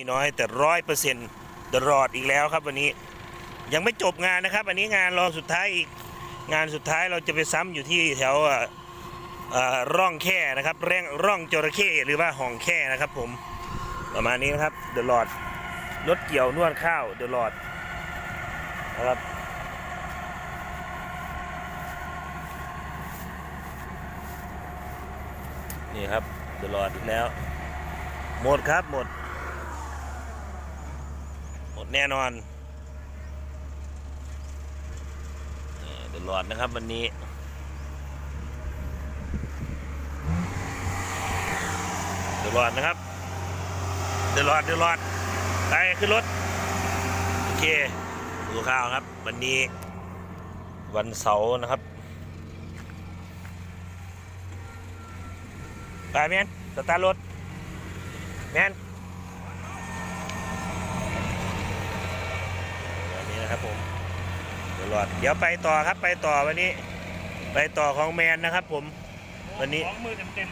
มีน้อยแต่ร้อยเปอร์เซ็นต์ตลอดอีกแล้วครับวันนี้ยังไม่จบงานนะครับ อันนี้งานรองสุดท้ายอีกงานสุดท้ายเราจะไปซ้ำอยู่ที่แถวอ่อเอ่อร่องแค่นะครับแร่งร่องจระเข้หรือว่าห่องแค่นะครับ ผมประมาณนี้นะครับเดอะลอดรถเกี่ยวนวดข้าวเดอะลอดนะครับนี่ครับเดอะลอดอีกแล้ว หมดครับหมด ดแน่นอนเดือะลอดนะครับวันนี้เดือะลอดนะครับเดือะลอดเดือะลอดไปขึ้นรถ โอเคดูข้าวครับ วันนี้ วันเสาร์นะครับไปแมนสตาร์ทรถแมน วั นะครับผมตลอดเดี๋ยวไปต่อครับไปต่อวันนี้ ไปต่อของแมนนะครับผมวันนี้ สองมือเต็ม